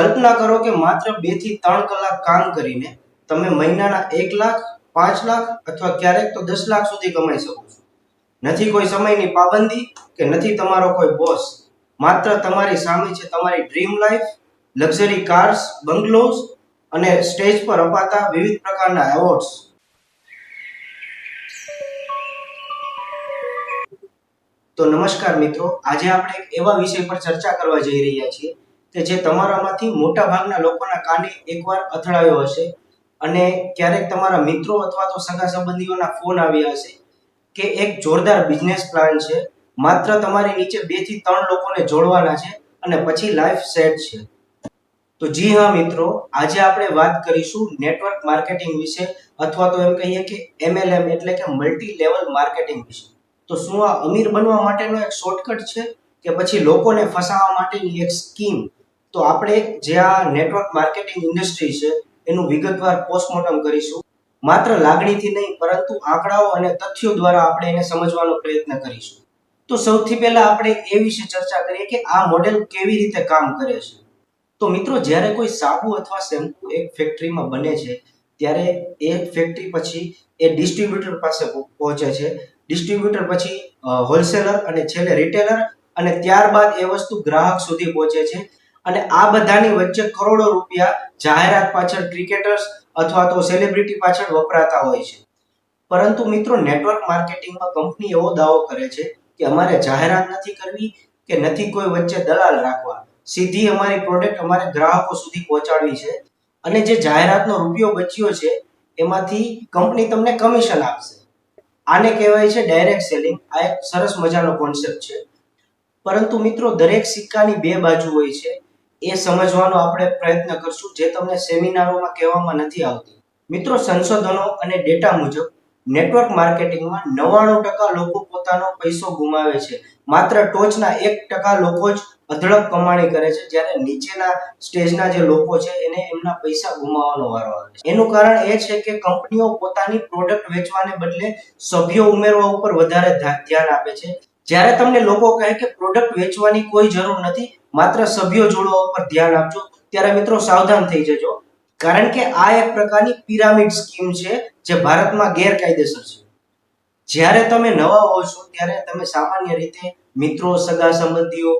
કલ્પના કરો કે માત્ર બેથી ત્રણ કલાક કામ કરીને તમે મહિનાના એક લાખ, પાંચ લાખ અથવા ક્યારેક તો દસ લાખ સુધી કમાઈ શકો છો. નથી કોઈ સમયની પાબંદી કે નથી તમારો કોઈ બોસ. માત્ર તમારી સામે છે તમારી dream life, luxury cars, bungalows અને સ્ટેજ પર અપાતા વિવિધ પ્રકારના એવોર્ડ્સ. તો નમસ્કાર મિત્રો, આજે આપણે એક એવા વિષય પર ચર્ચા કરવા જઈ રહ્યા છીએ કે જે તમારામાંથી મોટા ભાગના લોકોના કાને એકવાર અથડાયો હશે અને ક્યારેક તમારા મિત્રો અથવા તો સગા સંબંધીઓના ફોન આવ્યા હશે કે એક જોરદાર બિઝનેસ પ્લાન છે, માત્ર તમારી નીચે બેથી ત્રણ લોકોને જોડવાના છે અને પછી લાઈફ સેટ છે. તો જી હા મિત્રો, આજે આપણે વાત કરીશું નેટવર્ક માર્કેટિંગ વિશે અથવા તો એમ કહીએ કે એમએલએમ એટલે કે મલ્ટી લેવલ માર્કેટિંગ વિશે. તો શું આ અમીર બનવા માટેનો એક શોર્ટકટ છે કે પછી લોકોને ફસાવવા માટેની એક સ્કીમ તો આપણે જે આ નેટવર્ક માર્કેટિંગ ઇન્ડસ્ટ્રી છે, એનું વિગતવાર પોસ્ટમોર્ટમ કરીશું. માત્ર લાગણીથી નહીં, પરંતુ આંકડાઓ અને તથ્યો દ્વારા આપણે એને સમજવાનો પ્રયત્ન કરીશું. તો સૌથી પહેલા આપણે એ વિશે ચર્ચા કરીએ કે આ મોડેલ કેવી રીતે કામ કરે છે. તો મિત્રો, જ્યારે કોઈ સાબુ અથવા શેમ્પુ એક ફેક્ટરીમાં બને છે, ત્યારે એ ફેક્ટરી પછી એ ડિસ્ટ્રીબ્યુટર પાસે પહોંચે છે. ડિસ્ટ્રીબ્યુટર પછી હોલસેલર અને છેલ્લે રિટેલર અને ત્યારબાદ એ વસ્તુ ગ્રાહક સુધી પહોંચે છે. અને આ બધાની વચ્ચે કરોડો રૂપિયા જાહેરાત પાછળ ક્રિકેટર્સ અથવા તો સેલિબ્રિટી પાછળ વપરાતા હોય છે. પરંતુ મિત્રો નેટવર્ક માર્કેટિંગમાં કંપની એવો દાવો કરે છે કે અમારે જાહેરાત નથી કરવી, કે નથી કોઈ વચ્ચે દલાલ રાખવા. સીધી અમારી પ્રોડક્ટ અમારે ગ્રાહકો સુધી પહોંચાડવી છે. અને જે જાહેરાતનો રૂપિયો બચ્યો છે, એમાંથી કંપની તમને કમિશન આપશે. આને કહેવાય છે ડાયરેક્ટ સેલિંગ આ એક સરસ મજાનો કોન્સેપ્ટ છે. પરંતુ મિત્રો, દરેક સિક્કાની બે બાજુ હોય છે. એ સમજવાનો આપણે પ્રયત્ન કરશું જે તમને સેમિનારોમાં કહેવામાં નથી આવતી. મિત્રો, સંશોધનો અને ડેટા મુજબ નેટવર્ક માર્કેટિંગમાં નવ્વાણું ટકા લોકો પોતાનો પૈસો ગુમાવે છે. માત્ર ટોચના એક ટકા લોકો જ અઢળક કમાણી કરે છે, જ્યારે નીચેના સ્ટેજના જે લોકો છે, એને એમના પૈસા ગુમાવવાનો વારો આવે છે. એનું કારણ એ છે કે કંપનીઓ પોતાની પ્રોડક્ટ વેચવાને બદલે સભ્યો ઉમેરવા ઉપર વધારે ધ્યાન આપે છે. જ્યારે તમને લોકો કહે કે પ્રોડક્ટ વેચવાની કોઈ જરૂર નથી, માત્ર સભ્યો જોડવા ઉપર ધ્યાન આપજો. ત્યારે મિત્રો સાવધાન થઈ જજો. કારણ કે આ એક પ્રકારની પિરામિડ સ્કીમ છે જે ભારતમાં ગેરકાયદેસર છે. જ્યારે તમે નવા હો છો, ત્યારે તમે સામાન્ય રીતે મિત્રો, સગા સંબંધીઓ,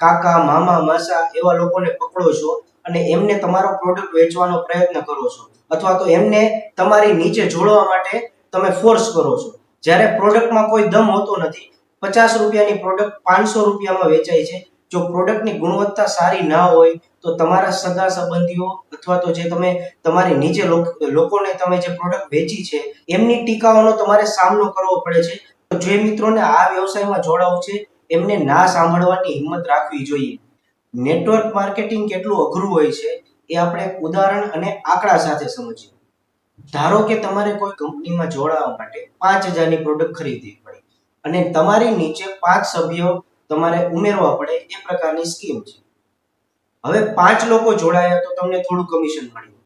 કાકા, મામા, માસા એવા લોકોને પકડો છો અને એમને તમારો પ્રોડક્ટ વેચવાનો પ્રયત્ન કરો છો. અથવા તો એમને તમારી નીચે જોડવા માટે તમે ફોર્સ કરો છો. જ્યારે પ્રોડક્ટમાં કોઈ દમ હોતો નથી પચાસ રૂપિયાની પ્રોડક્ટ પાંચસો રૂપિયામાં વેચાય છે. જો પ્રોડક્ટની ગુણવત્તા સારી ના હોય, તો તમારા સગા સંબંધીઓ અથવા તો જે તમે તમારી નીચે લોકોને તમે જે પ્રોડક્ટ વેચી છે, એમની ટીકાઓનો તમારે સામનો કરવો પડે છે. તો જે મિત્રોને આ વ્યવસાયમાં જોડાવું છે, એમને ના સાંભળવાની હિંમત રાખવી જોઈએ. નેટવર્ક માર્કેટિંગ કેટલું અઘરું હોય છે, એ આપણે ઉદાહરણ અને આંકડા સાથે સમજીએ. ધારો કે તમારે કોઈ કંપનીમાં જોડાવા માટે પાંચ હજારની પ્રોડક્ટ ખરીદવી પડે. અને તમારી નીચે પાંચ સભ્યો તમારે ઉમેરવા પડે એ પ્રકારની સ્કીમ છે. હવે પાંચ લોકો જોડાયા તો તમને થોડું કમિશન મળ્યું.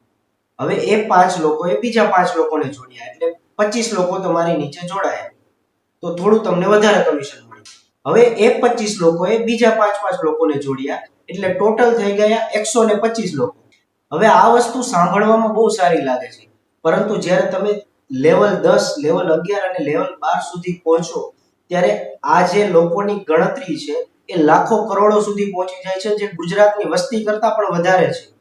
હવે એ પાંચ લોકોએ બીજા પાંચ લોકોને જોડ્યા એટલે પચીસ લોકો તમારી નીચે જોડાયા. તો થોડું તમને વધારે કમિશન મળ્યું. હવે એ પચીસ લોકોએ બીજા પાંચ પાંચ લોકોને જોડ્યા એટલે ટોટલ થઈ ગયા એકસો ને પચીસ લોકો. હવે આ વસ્તુ સાંભળવામાં બહુ સારી લાગે છે. પરંતુ જ્યારે તમે લેવલ દસ લેવલ અગિયાર અને લેવલ બાર સુધી પહોંચો ત્યારે આ જે લોકોની ગણતરી છે, એ લાખો કરોડો સુધી પહોંચી જાય છે, જે ગુજરાતની વસ્તી કરતાં પણ વધારે છે.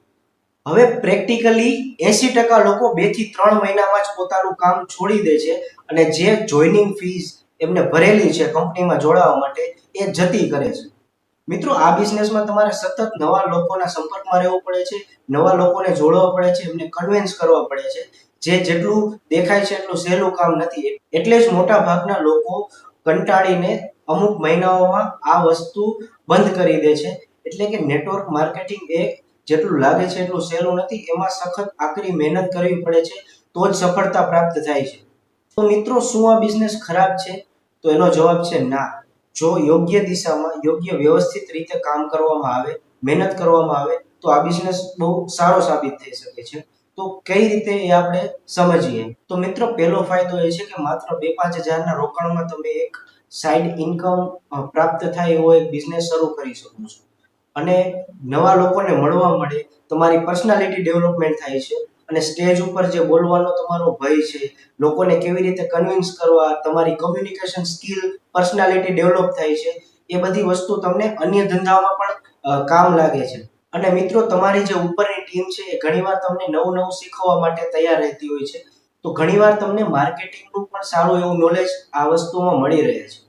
હવે પ્રેક્ટિકલી એસી ટકા લોકો બેથી ત્રણ મહિનામાં જ પોતાનું કામ છોડી દે છે અને જે જોઈનિંગ ફીસ એમને ભરેલી છે કંપનીમાં જોડાવા માટે, એ જતી કરે છે. મિત્રો, આ બિઝનેસમાં તમારે સતત નવા લોકોના સંપર્કમાં રહેવું પડે છે, નવા લોકોને જોડવા પડે છે, એમને કન્વિન્સ કરવા પડે છે. જે જેટલું દેખાય છે એટલું સહેલું કામ નથી. એટલે જ મોટા ભાગના લોકો કંટાળીને અમુક મહિનાઓમાં આ વસ્તુ બંધ કરી દે છે. એટલે કે નેટવર્ક માર્કેટિંગ એ જેટલું લાગે છે એટલું સહેલું નથી, એમાં સખત આકરી મહેનત કરવી પડે છે, તો જ સફળતા પ્રાપ્ત થાય છે. તો મિત્રો, શું આ બિઝનેસ ખરાબ છે? તો એનો જવાબ છે ના. જો યોગ્ય દિશામાં, યોગ્ય વ્યવસ્થિત રીતે કામ કરવામાં આવે, મહેનત કરવામાં આવે, તો આ બિઝનેસ બહુ સારો સાબિત થઈ શકે છે. તો કઈ રીતે એ આપણે સમજીએ? તો મિત્રો, પહેલો ફાયદો એ છે કે માત્ર બે પાંચ હજારના રોકાણમાં તમે એક સાઈડ ઇન્કમ પ્રાપ્ત થાય એવો એક બિઝનેસ શરૂ કરી શકો છો. અને નવા લોકોને મળવા મળે, તમારી પર્સનાલિટી ડેવલપમેન્ટ થાય છે. અને સ્ટેજ ઉપર જે બોલવાનો તમારો ભય છે, લોકોને કેવી રીતે કન્વિન્સ કરવા, તમારી કમ્યુનિકેશન સ્કિલ પર્સનાલિટી ડેવલપ થાય છે, એ બધી વસ્તુ તમને અન્ય ધંધામાં પણ કામ લાગે છે. અને મિત્રો, તમારી જે ઉપરની ટીમ છે, એ ઘણીવાર તમને નવું નવું શીખવવા માટે તૈયાર રહેતી હોય છે. તો ઘણીવાર તમને માર્કેટિંગનું પણ સારું એવું નોલેજ આ વસ્તુમાં મળી રહે છે.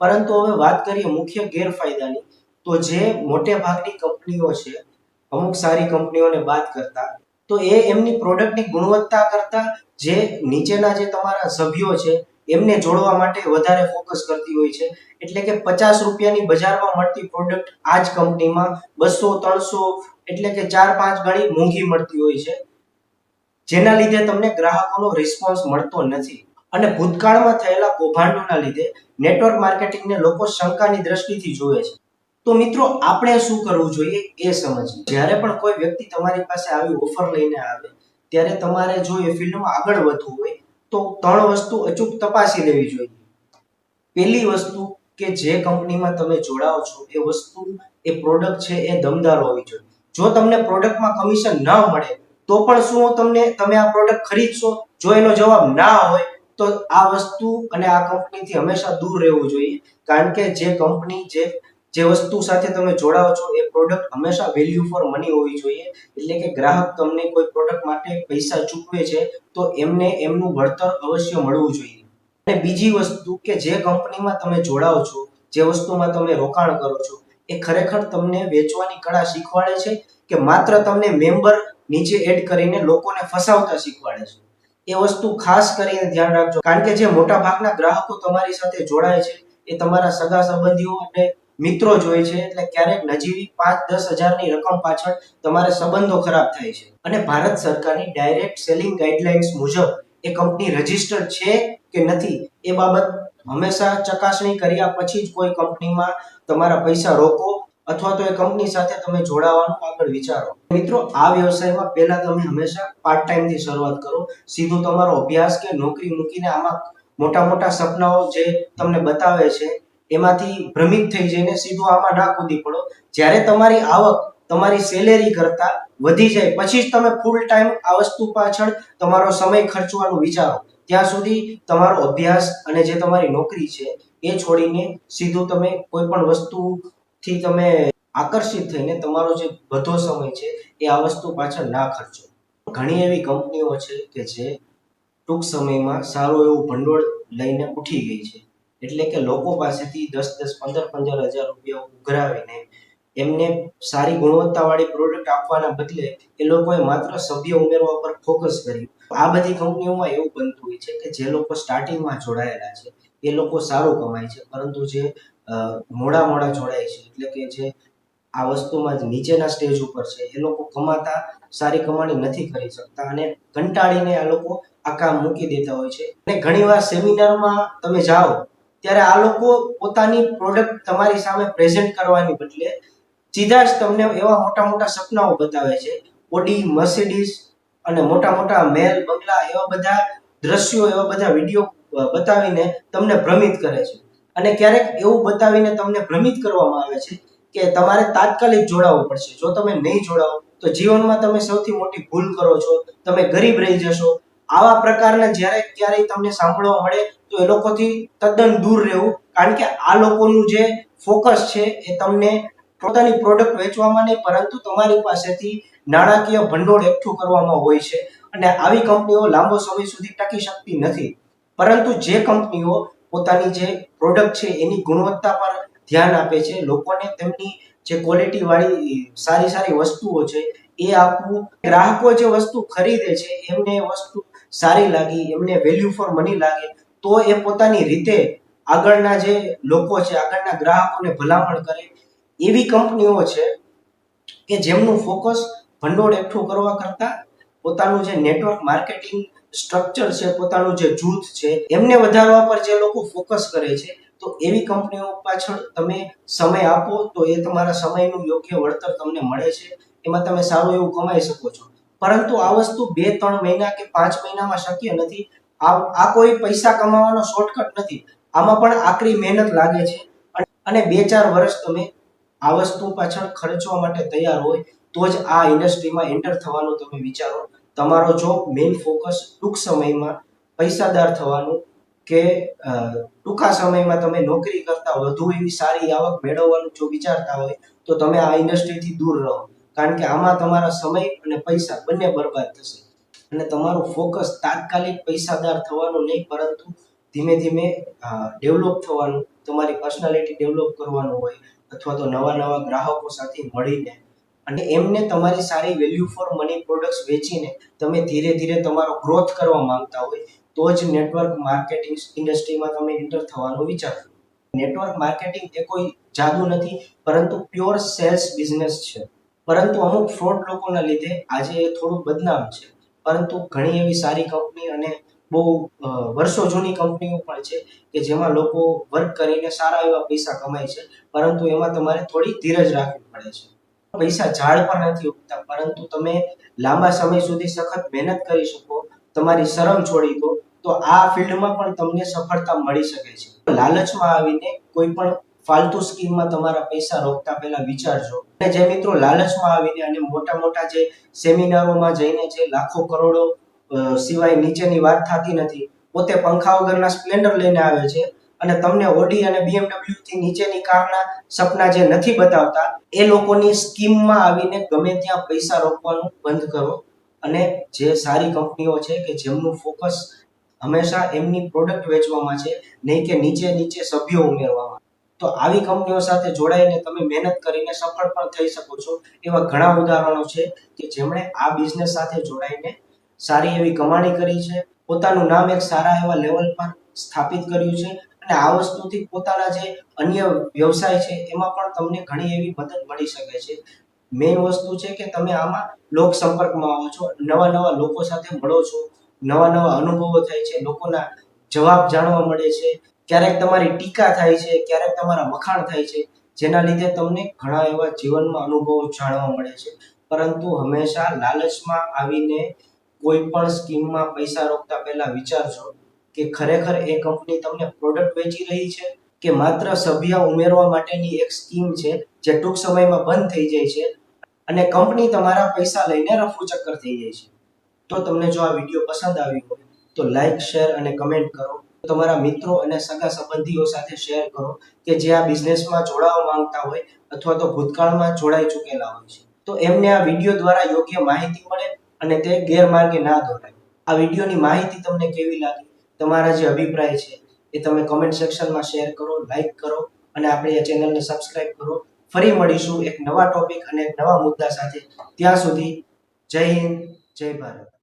પરંતુ હવે વાત કરીએ મુખ્ય ગેરફાયદાની. તો જે મોટે ભાગની કંપનીઓ છે, અમુક સારી કંપનીઓને બાદ કરતા, તો એ એમની પ્રોડક્ટની ગુણવત્તા કરતા, જે નીચેના જે તમારા સભ્યો છે એમને જોડવા માટે વધારે ફોકસ કરતી હોય છે. એટલે કે પચાસ રૂપિયાની બજારમાં મળતી પ્રોડક્ટ આ જ કંપનીમાં બસો, ત્રણસો એટલે કે ચાર, પાંચ ગણી મોંઘી મળતી હોય છે. જેના લીધે તમને ગ્રાહકોનો રિસ્પોન્સ મળતો નથી. અને ભૂતકાળમાં થયેલા કૌભાંડોના લીધે નેટવર્ક માર્કેટિંગને લોકો શંકાની દ્રષ્ટિથી જોવે છે. તો મિત્રો, આપણે શું કરવું જોઈએ એ સમજીએ. જ્યારે પણ કોઈ વ્યક્તિ તમારી પાસે આવી ઓફર લઈને આવે, ત્યારે તમારે જો એ ફિલ્ડમાં આગળ વધવું હોય તો ત્રણ વસ્તુ અચૂક તપાસી લેવી જોઈએ. પહેલી વસ્તુ કે જે કંપનીમાં તમે જોડાઓ છો, એ વસ્તુ, એ પ્રોડક્ટ છે, એ દમદાર હોવી જોઈએ. જો તમને પ્રોડક્ટમાં કમિશન ન મળે, તો પણ શું તમને, તમે આ પ્રોડક્ટ ખરીદશો? જો એનો જવાબ ના હોય, તો આ વસ્તુ અને આ કંપનીથી હંમેશા દૂર રહેવું જોઈએ. કારણ કે જે કંપની, જે જે વસ્તુ સાથે તમે જોડાઓ છો, એ પ્રોડક્ટ હંમેશા વેલ્યુ ફોર મની હોવી જોઈએ. એટલે કે ગ્રાહક તમને કોઈ પ્રોડક્ટ માટે પૈસા ચૂકવે છે, તો એમને એમનું વળતર અવશ્ય મળવું જોઈએ. અને બીજી વસ્તુ કે જે કંપનીમાં તમે જોડાઓ છો, જે વસ્તુમાં તમે રોકાણ કરો છો, એ ખરેખર તમને વેચવાની કળા શીખવાડે છે કે માત્ર તમને મેમ્બર નીચે એડ કરીને લોકોને ફસાવતા શીખવાડે છે? એ વસ્તુ ખાસ કરીને ધ્યાન રાખજો. કારણ કે જે મોટા ભાગના ગ્રાહકો તમારી સાથે જોડાય છે, એ તમારા સગા સંબંધીઓ અને મિત્રો જોઈએ છે, એટલે ક્યારેક નજીવી પાંચ, દસ હજારની રકમ પાછળ તમારે સંબંધો ખરાબ થાય છે. અને ભારત સરકારની ડાયરેક્ટ સેલિંગ ગાઈડલાઇન્સ મુજબ એ કંપની રજિસ્ટર્ડ છે કે નથી, એ બાબત હંમેશા ચકાસણી કર્યા પછી જ કોઈ કંપનીમાં તમારા પૈસા રોકો અથવા તો એ કંપની સાથે તમે જોડાવાનું આગળ વિચારો. મિત્રો, આ વ્યવસાયમાં પહેલા તમે હંમેશા પાર્ટ ટાઈમથી શરૂઆત કરો. સીધું તમારો અભ્યાસ કે નોકરી મૂકીને આમાં મોટા મોટા સપનાઓ જે તમને બતાવે છે એમાંથી ભ્રમિત થઈ જઈને સીધું આમાં ના કૂદી પડો. જ્યારે તમારી આવક તમારી સેલેરી કરતા વધી જાય, પછી જ તમે ફૂલ ટાઈમ આ વસ્તુ પાછળ તમારો સમય ખર્ચવાનું વિચારો. ત્યાં સુધી તમારો અભ્યાસ અને જે તમારી નોકરી છે, એ છોડીને સીધું તમે કોઈ પણ વસ્તુથી તમે આકર્ષિત થઈને તમારો જે બધો સમય છે, એ આ વસ્તુ પાછળ ના ખર્ચો. ઘણી એવી કંપનીઓ છે કે જે ટૂંક સમયમાં સારું એવું ભંડોળ લઈને ઉઠી ગઈ છે. એટલે કે લોકો પાસેથી દસ દસ, પંદર પંદર હજાર રૂપિયા ઉઘરાવીને એમને સારી ગુણવત્તાવાળી પ્રોડક્ટ આપવાના બદલે એ લોકોએ માત્ર સભ્ય ઉમેરવા પર ફોકસ કર્યું. આ બધી કંપનીઓમાં એવું બનતું હોય છે કે જે લોકો સ્ટાર્ટિંગમાં જોડાયેલા છે, એ લોકો સારું કમાય છે, પરંતુ જે મોડા મોડા જોડાય છે, એટલે કે જે આ વસ્તુમાં નીચેના સ્ટેજ ઉપર છે, એ લોકો કમાતા, સારી કમાણી નથી કરી શકતા અને કંટાળીને આ લોકો આ કામ મૂકી દેતા હોય છે. અને ઘણીવાર સેમિનારમાં તમે જાઓ ત્યારે આ લોકો પોતાની પ્રોડક્ટ તમારી સામે પ્રેઝન્ટ કરવાની બદલે સીધા જ તમને એવા મોટા મોટા સપનાઓ બતાવે છે. ઓડી મર્સિડીઝ અને મોટા મોટા મહેલ બંગલા એવા બધા દ્રશ્યો, એવા બધા વીડિયો બતાવીને તમને ભ્રમિત કરે છે. અને ક્યારેક એવું બતાવીને તમને ભ્રમિત કરવામાં આવે છે કે તમારે તાત્કાલિક જોડાવવું પડશે. જો તમે નહીં જોડાવો, તો જીવનમાં તમે સૌથી મોટી ભૂલ કરો છો. તમે ગરીબ રહી જશો આવા પ્રકારના જ્યારે ક્યારે તમને સાંભળવા મળે, તો એ લોકોથી તદ્દન દૂર રહેવું. કારણ કે આ લોકોનું જે ફોકસ છે, એ તમને પોતાની પ્રોડક્ટ વેચવામાં નહીં, પરંતુ તમારી પાસેથી નાણાકીય ભંડોળ એકઠું કરવામાં હોય છે. અને આવી કંપનીઓ લાંબો સમય સુધી ટકી શકતી નથી. પરંતુ જે કંપનીઓ પોતાની જે પ્રોડક્ટ છે, એની ગુણવત્તા પર ધ્યાન આપે છે, લોકોને તેમની જે ક્વોલિટી વાળી સારી સારી વસ્તુઓ છે, એ આપવું. ગ્રાહકો જે વસ્તુ ખરીદે છે, એમને વસ્તુ સારી લાગી, એમને વેલ્યુ ફોર મની લાગે, તો એ પોતાની રીતે આગળના જે લોકો છે, આગળના ગ્રાહકોને ભલામણ કરે. એવી કંપનીઓ છે કે જેમનું ફોકસ ભંડોળ એકઠું કરવા કરતા પોતાનું જે નેટવર્ક માર્કેટિંગ સ્ટ્રક્ચર છે, પોતાનું જે જૂથ છે, એમને વધારવા પર જે લોકો ફોકસ કરે છે, તો એવી કંપનીઓ પાછળ તમે સમય આપો તો એ તમારા સમયનું યોગ્ય વળતર તમને મળે છે. એમાં તમે સારું એવું કમાઈ શકો છો. પરંતુ આ વસ્તુ બે, ત્રણ મહિના કે પાંચ મહિનામાં શક્ય નથી. આ કોઈ પૈસા કમાવાનો શોર્ટકટ નથી. આમાં પણ આકરી મહેનત લાગે છે. અને બે, ચાર વર્ષ તમે આ વસ્તુ પાછળ ખર્ચવા માટે તૈયાર હોય, તો જ આ ઇન્ડસ્ટ્રીમાં એન્ટર થવાનું તમે વિચારો. તમારો જોબ મેઇન ફોકસ ટૂંક સમયમાં પૈસાદાર થવાનું કે ટૂંકા સમયમાં તમે નોકરી કરતા વધુ એવી સારી આવક મેળવવાનું જો વિચારતા હોય, તો તમે આ ઇન્ડસ્ટ્રીથી દૂર રહો. કારણ કે આમાં તમારા સમય અને પૈસા બંને બરબાદ થશે. અને તમારું ફોકસ તાત્કાલિક પૈસાદાર થવાનું નહીં, પરંતુ ધીમે ધીમે ડેવલપ થવાનું, તમારી પર્સનાલિટી ડેવલપ કરવાનું હોય અથવા તો નવા નવા ગ્રાહકો સાથે મળીને. અને એમને તમારી સારી વેલ્યુ ફોર મની પ્રોડક્ટ્સ વેચીને તમે ધીરે ધીરે તમારો ગ્રોથ કરવા માંગતા હોય, તો જ નેટવર્ક માર્કેટિંગ ઇન્ડસ્ટ્રીમાં તમે એન્ટર થવાનું વિચારશો. નેટવર્ક માર્કેટિંગ એ કોઈ જાદુ નથી, પરંતુ પ્યોર સેલ્સ બિઝનેસ છે. પરંતુ અમુક ફ્રોડ લોકોના લીધે આજે થોડું બદનામ છે. પરંતુ ઘણી એવી સારી કંપની અને બહુ વર્ષો જૂની કંપનીઓ પણ છે કે જેમાં લોકો વર્ક કરીને સારા એવા પૈસા કમાય છે. પરંતુ એમાં તમારે થોડી ધીરજ રાખવી પડે છે. પૈસા ઝાડ પર નથી ઉગતા, પરંતુ તમે લાંબા સમય સુધી સખત મહેનત કરી શકો, તમારી શરમ છોડી દો, તો આ ફિલ્ડમાં પણ તમને સફળતા મળી શકે છે. લાલચમાં આવીને કોઈ પણ ફાલતુ સ્કીમમાં તમારા પૈસા રોકતા પહેલા વિચારજો. અને જે મિત્રો લાલચમાં આવીને અને મોટા મોટા જે સેમિનારોમાં જઈને જે લાખો કરોડો સિવાય નીચેની વાત થતી નથી, પોતે પંખા વગરના સ્પ્લેન્ડર લઈને આવે છે અને તમને ઓડી અને બીએમડબલ્યુ થી નીચેની કારના સપના જે નથી બતાવતા, એ લોકોની સ્કીમમાં આવીને ગમે ત્યાં પૈસા રોકવાનું બંધ કરો. અને જે સારી કંપનીઓ છે કે જેમનું ફોકસ હંમેશા એમની પ્રોડક્ટ વેચવામાં છે, નહીં કે નીચે નીચે સભ્યો ઉમેરવામાં. તો આવી કંપનીઓ સાથે જોડાઈને તમે મહેનત કરીને સફળ પણ થઈ શકો છો. એવા ઘણા ઉદાહરણો છે કે જેમણે આ બિઝનેસ સાથે જોડાઈને સારી એવી કમાણી કરી છે. પોતાનું નામ એક સારા એવા લેવલ પર સ્થાપિત કર્યું છે અને આ વસ્તુથી પોતાના જે અન્ય વ્યવસાય છે એમાં પણ તમને ઘણી એવી મદદ મળી શકે છે. મેઇન વસ્તુ છે કે તમે આમાં લોક સંપર્કમાં આવો છો, નવા નવા લોકો સાથે મળો છો, નવા નવા અનુભવો થાય છે, લોકોના જવાબ જાણવા મળે છે. ક્યારેક તમારી ટીકા થાય છે, ક્યારેક તમારા વખાણ થાય છે, જેના લીધે તમને ઘણા એવા જીવનમાં અનુભવો જાણવા મળે છે. પરંતુ હંમેશા લાલચમાં આવીને કોઈ પણ સ્કીમમાં પૈસા રોકતા પહેલા વિચારજો કે ખરેખર એ કંપની તમને પ્રોડક્ટ વેચી રહી છે કે માત્ર સભ્ય ઉમેરવા માટેની એક સ્કીમ છે જે ટૂંક સમયમાં બંધ થઈ જાય છે અને કંપની તમારા પૈસા લઈને રફુ ચક્કર થઈ જાય છે. તો તમને જો આ વીડિયો પસંદ આવ્યો હોય તો લાઈક, શેર અને કમેન્ટ કરો. તમારા મિત્રો અને સગા સંબંધીઓ સાથે શેર કરો કે જે આ બિઝનેસમાં જોડાવા માંગતા હોય અથવા તો ભૂતકાળમાં જોડાઈ ચૂકેલા હોય છે. તો એમને આ વીડિયો દ્વારા યોગ્ય માહિતી મળે અને તે ગેરમાર્ગે ના દોરાય. આ વિડીયોની માહિતી તમને કેવી લાગી? તમારા જે અભિપ્રાય છે એ તમે કમેન્ટ સેક્શનમાં શેર કરો લાઈક કરો અને આપણી આ ચેનલને સબસ્ક્રાઇબ કરો. ફરી મળીશું એક નવા ટોપિક અને એક નવા મુદ્દા સાથે. ત્યાં સુધી જય હિન્દ, જય ભારત.